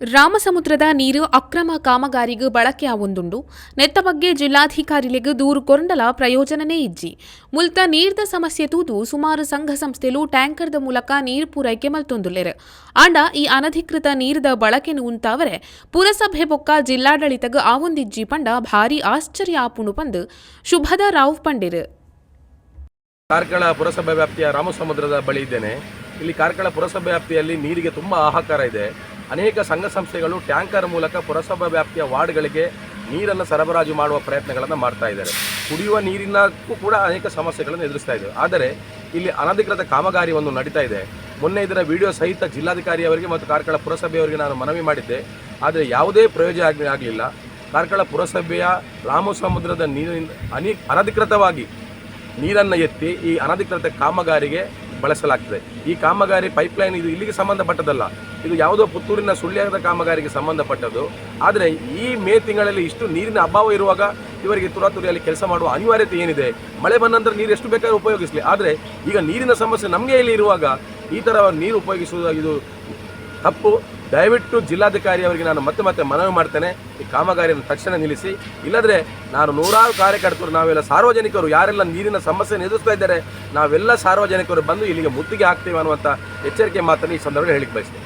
ರಾಮಸಮುದ್ರದ ನೀರು ಅಕ್ರಮ ಕಾಮಗಾರಿಗೂ ಬಳಕೆ ಆವೊಂದುಂಡು. ನೆತ್ತ ಬಗ್ಗೆ ಜಿಲ್ಲಾಧಿಕಾರಿಲೆಗ್ ದೂರು ಕೊರಂಡಲ ಪ್ರಯೋಜನನೇ ಇಜ್ಜಿ. ಮುಲ್ತ ನೀರ್ದ ಸಮಸ್ಯೆ ತೂದು ಸುಮಾರು ಸಂಘ ಸಂಸ್ಥೆಲು ಟ್ಯಾಂಕರ್ದ ಮೂಲಕ ನೀರು ಪೂರೈಕೆ ಮಲ್ತೊಂದುಲ್ಲೆರ್. ಆಂಡ ಈ ಅನಧಿಕೃತ ನೀರ್ದ ಬಳಕೆನು ಉಂತಾವರೆ, ಪುರಸಭೆ ಬೊಕ್ಕ ಜಿಲ್ಲಾಡಳಿತಗ ಆವೊಂದಿಜ್ಜಿ ಪಂಡ ಭಾರಿ ಆಶ್ಚರ್ಯ ಆಪುಣು ಪಂದು ಶುಭದ ರಾವ್ ಪಂಡಿರ್. ಕಾರ್ಕಳ ಪುರಸಭೆ ವ್ಯಾಪ್ತಿಯ ರಾಮಸಮುದ್ರದ ಬಳಿ ಇದ್ದೇನೆ. ಇಲ್ಲಿ ಕಾರ್ಕಳ ಪುರಸಭೆ ವ್ಯಾಪ್ತಿಯಲ್ಲಿ ನೀರಿಗೆ ತುಂಬಾ ಹಾಹಾಕಾರ ಇದೆ. ಅನೇಕ ಸಂಘ ಸಂಸ್ಥೆಗಳು ಟ್ಯಾಂಕರ್ ಮೂಲಕ ಪುರಸಭಾ ವ್ಯಾಪ್ತಿಯ ವಾರ್ಡ್ಗಳಿಗೆ ನೀರನ್ನು ಸರಬರಾಜು ಮಾಡುವ ಪ್ರಯತ್ನಗಳನ್ನು ಮಾಡ್ತಾ ಇದ್ದಾರೆ. ಕುಡಿಯುವ ನೀರಿನಕ್ಕೂ ಕೂಡ ಅನೇಕ ಸಮಸ್ಯೆಗಳನ್ನು ಎದುರಿಸ್ತಾ ಇದ್ದಾರೆ ಆದರೆ ಇಲ್ಲಿ ಅನಧಿಕೃತ ಕಾಮಗಾರಿ ಒಂದು ನಡೀತಾ ಇದೆ. ಮೊನ್ನೆ ಇದರ ವಿಡಿಯೋ ಸಹಿತ ಜಿಲ್ಲಾಧಿಕಾರಿಯವರಿಗೆ ಮತ್ತು ಕಾರ್ಕಳ ಪುರಸಭೆಯವರಿಗೆ ನಾನು ಮನವಿ ಮಾಡಿದ್ದೆ. ಆದರೆ ಯಾವುದೇ ಪ್ರಯೋಜನ ಆಗಿ ಆಗಲಿಲ್ಲ. ಕಾರ್ಕಳ ಪುರಸಭೆಯ ರಾಮಸಮುದ್ರದ ನೀರಿನಿಂದ ಅನಿ ಅನಧಿಕೃತವಾಗಿ ನೀರನ್ನು ಎತ್ತಿ ಈ ಅನಧಿಕೃತ ಕಾಮಗಾರಿಗೆ ಬಳಸಲಾಗ್ತದೆ. ಈ ಕಾಮಗಾರಿ ಪೈಪ್ಲೈನ್ ಇದು ಇಲ್ಲಿಗೆ ಸಂಬಂಧಪಟ್ಟದಲ್ಲ. ಇದು ಯಾವುದೋ ಪುತ್ತೂರಿನ ಸುಳ್ಯದ ಕಾಮಗಾರಿಗೆ ಸಂಬಂಧಪಟ್ಟದ್ದು. ಆದರೆ ಈ ಮೇ ತಿಂಗಳಲ್ಲಿ ಇಷ್ಟು ನೀರಿನ ಅಭಾವ ಇರುವಾಗ ಇವರಿಗೆ ತುರಾತುರಿಯಲ್ಲಿ ಕೆಲಸ ಮಾಡುವ ಅನಿವಾರ್ಯತೆ ಏನಿದೆ? ಮಳೆ ಬಂದ ನಂತರ ನೀರು ಎಷ್ಟು ಬೇಕಾದರೂ ಉಪಯೋಗಿಸಲಿ. ಆದರೆ ಈಗ ನೀರಿನ ಸಮಸ್ಯೆ ನಮಗೆ ಇಲ್ಲಿ ಇರುವಾಗ ಈ ಥರ ನೀರು ಉಪಯೋಗಿಸುವುದು ಇದು ತಪ್ಪು. ದಯವಿಟ್ಟು ಜಿಲ್ಲಾಧಿಕಾರಿ ಅವರಿಗೆ ನಾನು ಮತ್ತೆ ಮತ್ತೆ ಮನವಿ ಮಾಡ್ತೇನೆ. ಈ ಕಾಮಗಾರಿಯನ್ನು ತಕ್ಷಣ ನಿಲ್ಲಿಸಿ. ಇಲ್ಲದ್ರೆ ನಾನು ನೂರಾರು ಕಾರ್ಯಕರ್ತರು, ನಾವೆಲ್ಲ ಸಾರ್ವಜನಿಕರು, ಯಾರೆಲ್ಲ ನೀರಿನ ಸಮಸ್ಯೆಯನ್ನು ಎದುರಿಸ್ತಾ ಇದ್ದಾರೆ, ನಾವೆಲ್ಲ ಸಾರ್ವಜನಿಕರು ಬಂದು ಇಲ್ಲಿಗೆ ಮುತ್ತಿಗೆ ಹಾಕ್ತೇವೆ ಅನ್ನುವಂಥ ಎಚ್ಚರಿಕೆ ಮಾತನ್ನು ಈ ಸಂದರ್ಭದಲ್ಲಿ ಹೇಳಿಕ್ಕೆ ಬಯಸ್ತೇನೆ.